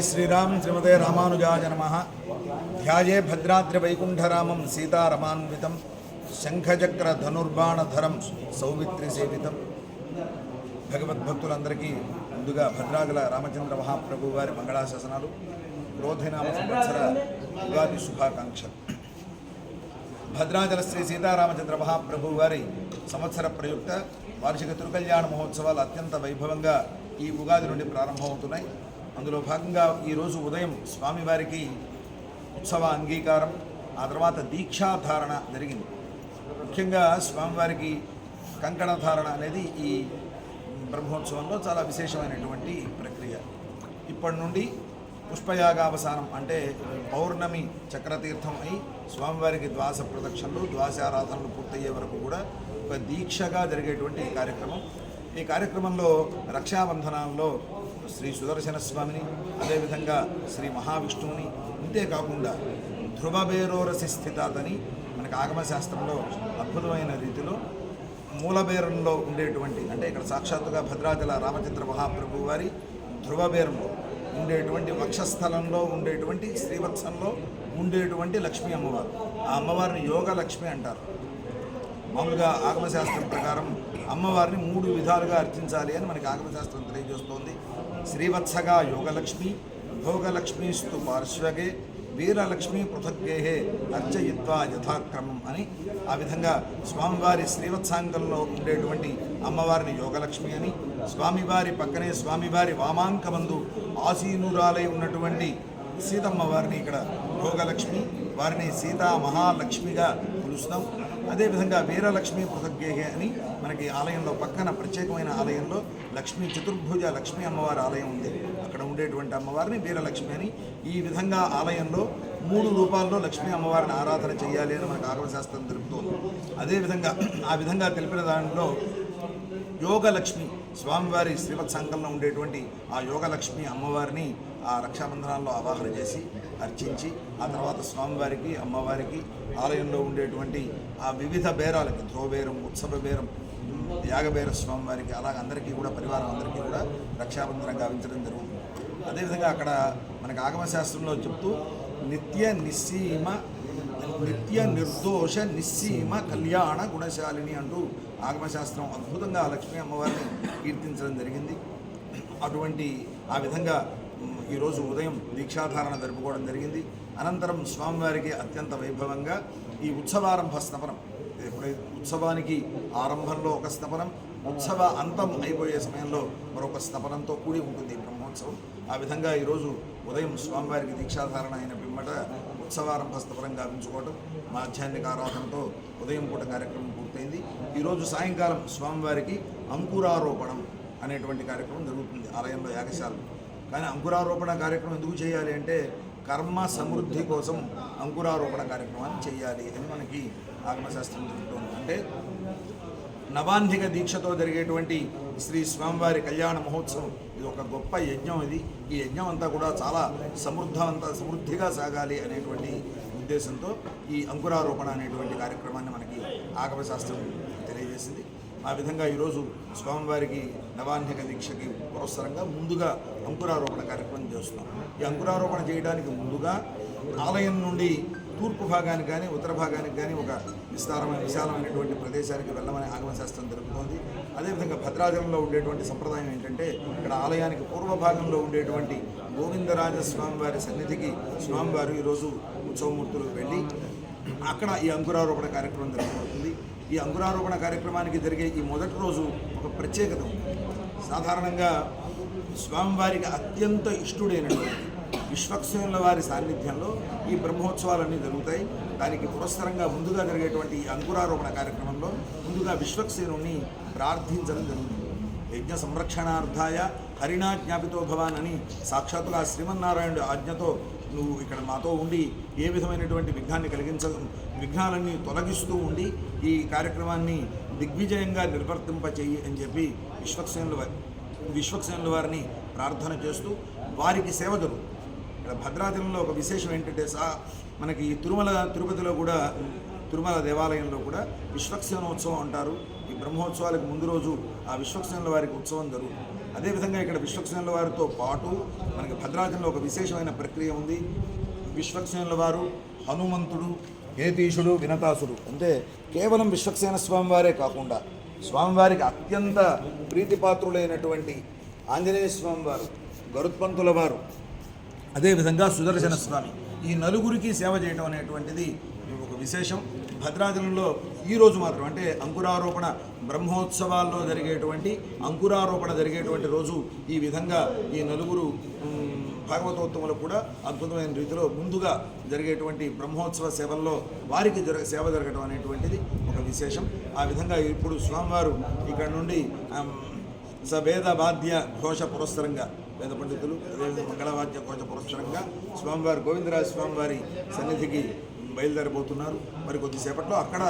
జై శ్రీరామ్ శ్రీమతే రామానుజాయ నమ. ధ్యాయే భద్రాద్రి వైకుంఠరామం సీతారమాన్వితం. శంఖచక్ర ధనుర్బాణధరం సౌమిత్రి సేవితం భగవద్భక్తులందరికీ ముందుగా భద్రాగల రామచంద్ర మహాప్రభు వారి మంగళాశాసనాలు. క్రోధినామ సంవత్సర ఉగాది శుభాకాంక్షలు. భద్రాచల శ్రీ సీతారామచంద్ర మహాప్రభు వారి సంవత్సర ప్రయుక్త వార్షిక తిరుకల్యాణ మహోత్సవాలు అత్యంత వైభవంగా ఈ ఉగాది నుండి ప్రారంభమవుతున్నాయి. అందులో భాగంగా ఈరోజు ఉదయం స్వామివారికి ఉత్సవ అంగీకారం ఆ తర్వాత దీక్షాధారణ జరిగింది. ముఖ్యంగా స్వామివారికి కంకణధారణ అనేది ఈ బ్రహ్మోత్సవంలో చాలా విశేషమైనటువంటి ప్రక్రియ. ఇప్పటి నుండి పుష్పయాగావసానం అంటే పౌర్ణమి చక్రతీర్థం అయి స్వామివారికి ద్వాస ప్రదక్షిణలు ద్వాసారాధనలు పూర్తయ్యే వరకు కూడా ఒక దీక్షగా జరిగేటువంటి కార్యక్రమం. ఈ కార్యక్రమంలో రక్షాబంధనాల్లో శ్రీ సుదర్శన స్వామిని అదేవిధంగా శ్రీ మహావిష్ణువుని అంతేకాకుండా ధ్రువబేరోరసి స్థితాతని మనకు ఆగమశాస్త్రంలో అద్భుతమైన రీతిలో మూలబేరంలో ఉండేటువంటి అంటే ఇక్కడ సాక్షాత్తుగా భద్రాచల రామచంద్ర మహాప్రభు వారి ధ్రువబేరంలో ఉండేటువంటి వక్షస్థలంలో ఉండేటువంటి శ్రీవత్సంలో ఉండేటువంటి లక్ష్మీ అమ్మవారు. ఆ అమ్మవారిని యోగ లక్ష్మి అంటారు. మామూలుగా ఆగమశాస్త్రం ప్రకారం అమ్మవారిని మూడు విధాలుగా అర్చించాలి అని మనకి ఆగమశాస్త్రం తెలియజేస్తోంది. శ్రీవత్సగా యోగలక్ష్మి భోగలక్ష్మీస్తు పార్శ్వగే వీరలక్ష్మి పృథగ్గేహే అర్చయిత్వా యథాక్రమం అని ఆ విధంగా స్వామివారి శ్రీవత్సాంగంలో ఉండేటువంటి అమ్మవారిని యోగలక్ష్మి అని స్వామివారి పక్కనే స్వామివారి వామాంకమందు ఆసీనురాలై ఉన్నటువంటి సీతమ్మ వారిని ఇక్కడ భోగలక్ష్మి వారిని సీతా మహాలక్ష్మిగా పిలుస్తాం. అదేవిధంగా వీరలక్ష్మి పృథగ్గేహే అని మనకి ఆలయంలో పక్కన ప్రత్యేకమైన ఆలయంలో లక్ష్మీ చతుర్భుజ లక్ష్మీ అమ్మవారి ఆలయం ఉంది. అక్కడ ఉండేటువంటి అమ్మవారిని వీరలక్ష్మి అని ఈ విధంగా ఆలయంలో మూడు రూపాల్లో లక్ష్మీ అమ్మవారిని ఆరాధన చేయాలి అని మనకు ఆగమశాస్త్రం తెలుపుతోంది. అదేవిధంగా ఆ విధంగా తెలిపిన దానిలో యోగలక్ష్మి స్వామివారి శ్రీవత్సంగంలో ఉండేటువంటి ఆ యోగలక్ష్మి అమ్మవారిని ఆ రక్షాబంధనాల్లో అవాహన చేసి అర్చించి ఆ తర్వాత స్వామివారికి అమ్మవారికి ఆలయంలో ఉండేటువంటి ఆ వివిధ బేరాలకి ధ్రువబేరం ఉత్సవ బేరం యాగబేర స్వామివారికి అలాగ అందరికీ కూడా పరివారం అందరికీ కూడా రక్షాబంధనం గావించడం జరుగుతుంది. అదేవిధంగా అక్కడ మనకి ఆగమశాస్త్రంలో చెప్తూ నిత్య నిస్సీమ నిత్య నిర్దోష నిస్సీమ కళ్యాణ గుణశాలిని అంటూ ఆగమశాస్త్రం అద్భుతంగా లక్ష్మీ అమ్మవారిని కీర్తించడం జరిగింది. అటువంటి ఆ విధంగా ఈరోజు ఉదయం దీక్షాధారణ జరుపుకోవడం జరిగింది. అనంతరం స్వామివారికి అత్యంత వైభవంగా ఈ ఉత్సవారంభ స్థపనం. ఎప్పుడైతే ఉత్సవానికి ఆరంభంలో ఒక స్థపనం ఉత్సవ అంతం అయిపోయే సమయంలో మరొక స్థపనంతో కూడి ఉంటుంది బ్రహ్మోత్సవం. ఆ విధంగా ఈరోజు ఉదయం స్వామివారికి దీక్షాధారణ అయిన పిమ్మట ఉత్సవారంభ స్థపనం గావించుకోవడం మాధ్యాహ్నిక ఆరాధనతో ఉదయం పూట కార్యక్రమం పూర్తయింది. ఈరోజు సాయంకాలం స్వామివారికి అంకురారోపణం అనేటువంటి కార్యక్రమం జరుగుతుంది. ఆలయంలో యాగశాలలో కానీ అంకురారోపణ కార్యక్రమం ఎందుకు చేయాలి అంటే కర్మ సమృద్ధి కోసం అంకురారోపణ కార్యక్రమాన్ని చేయాలి అని మనకి ఆత్మశాస్త్రం చెప్తుంది. అంటే నవాంధిక దీక్షతో జరిగేటువంటి శ్రీ స్వామివారి కళ్యాణ మహోత్సవం ఇది ఒక గొప్ప యజ్ఞం ఇది. ఈ యజ్ఞం అంతా కూడా చాలా సమృద్ధవంత సమృద్ధిగా సాగాలి అనేటువంటి ఉద్దేశంతో ఈ అంకురారోపణ అనేటువంటి కార్యక్రమాన్ని మనకి ఆగమశాస్త్రం ఆ విధంగా ఈరోజు స్వామివారికి నవాన్యక దీక్షకి పురస్సరంగా ముందుగా అంకురారోపణ కార్యక్రమం చేస్తున్నాం. ఈ అంకురారోపణ చేయడానికి ముందుగా ఆలయం నుండి తూర్పు భాగానికి కానీ ఉత్తర భాగానికి కానీ ఒక విస్తారమైన విశాలమైనటువంటి ప్రదేశానికి వెళ్ళమని ఆగమశాస్త్రం తెలుపుతోంది అదేవిధంగా భద్రాచలంలో ఉండేటువంటి సంప్రదాయం ఏంటంటే ఇక్కడ ఆలయానికి పూర్వ భాగంలో ఉండేటువంటి గోవిందరాజ స్వామివారి సన్నిధికి స్వామివారు ఈరోజు ఉత్సవమూర్తులు వెళ్ళి అక్కడ ఈ అంకురారోపణ కార్యక్రమం జరుగుతుంది ఈ అంకురారోపణ కార్యక్రమానికి జరిగే ఈ మొదటి రోజు ఒక ప్రత్యేకత ఉంది. సాధారణంగా స్వామివారికి అత్యంత ఇష్టుడైనటువంటి విశ్వక్సేనుల వారి సాన్నిధ్యంలో ఈ బ్రహ్మోత్సవాలన్నీ జరుగుతాయి. దానికి పురస్సరంగా ముందుగా జరిగేటువంటి ఈ అంకురారోపణ కార్యక్రమంలో ముందుగా విశ్వక్సేనుని ప్రార్థించడం జరుగుతుంది. యజ్ఞ సంరక్షణార్థాయ హరిణా జ్ఞాపితో భవాన్ అని సాక్షాత్తుగా శ్రీమన్నారాయణుడు ఆజ్ఞతో నువ్వు ఇక్కడ మాతో ఉండి ఏ విధమైనటువంటి విఘ్నాన్ని కలిగించ విఘ్నాలన్నీ తొలగిస్తూ ఉండి ఈ కార్యక్రమాన్ని దిగ్విజయంగా నిర్వర్తింపచేయి అని చెప్పి విశ్వక్సేనుల వారి విశ్వక్సేనుల వారిని ప్రార్థన చేస్తూ వారికి సేవ జరుగుతుంది ఇక్కడ భద్రాచలంలో ఒక విశేషం ఏంటంటే సా మనకి తిరుమల తిరుపతిలో కూడా తిరుమల దేవాలయంలో కూడా విశ్వక్సేనోత్సవం అంటారు. ఈ బ్రహ్మోత్సవాలకు ముందు రోజు ఆ విశ్వక్సేనుల వారికి ఉత్సవం జరుగుతుంది. అదేవిధంగా ఇక్కడ విశ్వక్సేనుల వారితో పాటు మనకి భద్రాచలంలో ఒక విశేషమైన ప్రక్రియ ఉంది. విశ్వక్సేనుల వారు హనుమంతుడు కేతీశుడు వినతాసుడు అంటే కేవలం విశ్వక్సేన స్వామివారే కాకుండా స్వామివారికి అత్యంత ప్రీతిపాత్రులైనటువంటి ఆంజనేయ స్వామి వారు గరుత్పంతుల వారు అదేవిధంగా సుదర్శన స్వామి. ఈ నలుగురికి సేవ చేయడం అనేటువంటిది ఒక విశేషం. భద్రాచలంలో ఈరోజు మాత్రం అంటే అంకురారోపణ బ్రహ్మోత్సవాల్లో జరిగేటువంటి అంకురారోపణ జరిగేటువంటి రోజు ఈ విధంగా ఈ నలుగురు మ్, భాగవతోత్తములు కూడా అద్భుతమైన రీతిలో ముందుగా జరిగేటువంటి బ్రహ్మోత్సవ సేవల్లో వారికి జరగ సేవ జరగడం అనేటువంటిది ఒక విశేషం. ఆ విధంగా ఇప్పుడు స్వామివారు ఇక్కడ నుండి స సవేద వాద్య ఘోష పురస్సరంగా వేద పండితులు అదేవిధంగా మంగళవాద్య ఘోష పురస్సరంగా స్వామివారి గోవిందరాజ స్వామివారి సన్నిధికి బయలుదేరబోతున్నారు. మరి కొద్దిసేపట్లో అక్కడ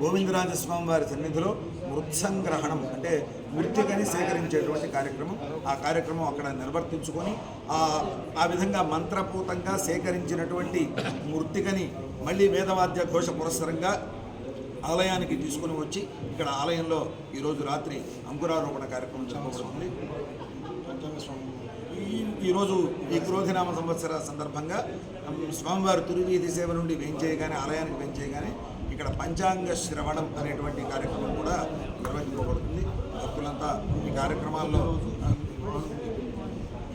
గోవిందరాజస్వామి వారి సన్నిధిలో మృత్సంగ్రహణం అంటే మృతికని సేకరించేటువంటి కార్యక్రమం. ఆ కార్యక్రమం అక్కడ నిర్వర్తించుకొని ఆ ఆ విధంగా మంత్రపూతంగా సేకరించినటువంటి మృతికని మళ్ళీ వేదవాద్య ఘోష పురస్సరంగా ఆలయానికి తీసుకుని వచ్చి ఇక్కడ ఆలయంలో ఈరోజు రాత్రి అంకురారోపణ కార్యక్రమం జరగబడుతుంది స్వామి ఈరోజు ఈ క్రోధినామ సంవత్సర సందర్భంగా స్వామివారి తిరువీధి సేవ నుండి వేంచేయగానే ఆలయానికి వేంచేయగానే ఇక్కడ పంచాంగ శ్రవణం అనేటువంటి కార్యక్రమం కూడా నిర్వహించబడుతుంది భక్తులంతా ఈ కార్యక్రమాల్లో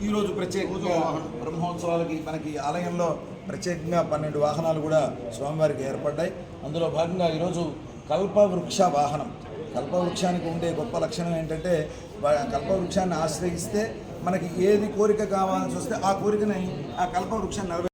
ఈరోజు ప్రత్యేకంగా బ్రహ్మోత్సవాలకి మనకి ఆలయంలో ప్రత్యేకంగా పన్నెండు వాహనాలు కూడా స్వామివారికి ఏర్పడ్డాయి. అందులో భాగంగా ఈరోజు కల్పవృక్ష వాహనం. కల్పవృక్షానికి ఉండే గొప్ప లక్షణం ఏంటంటే కల్పవృక్షాన్ని ఆశ్రయిస్తే మనకి ఏది కోరిక కావాల్సి వస్తే ఆ కోరికని ఆ కల్పవృక్షాన్ని నెరవే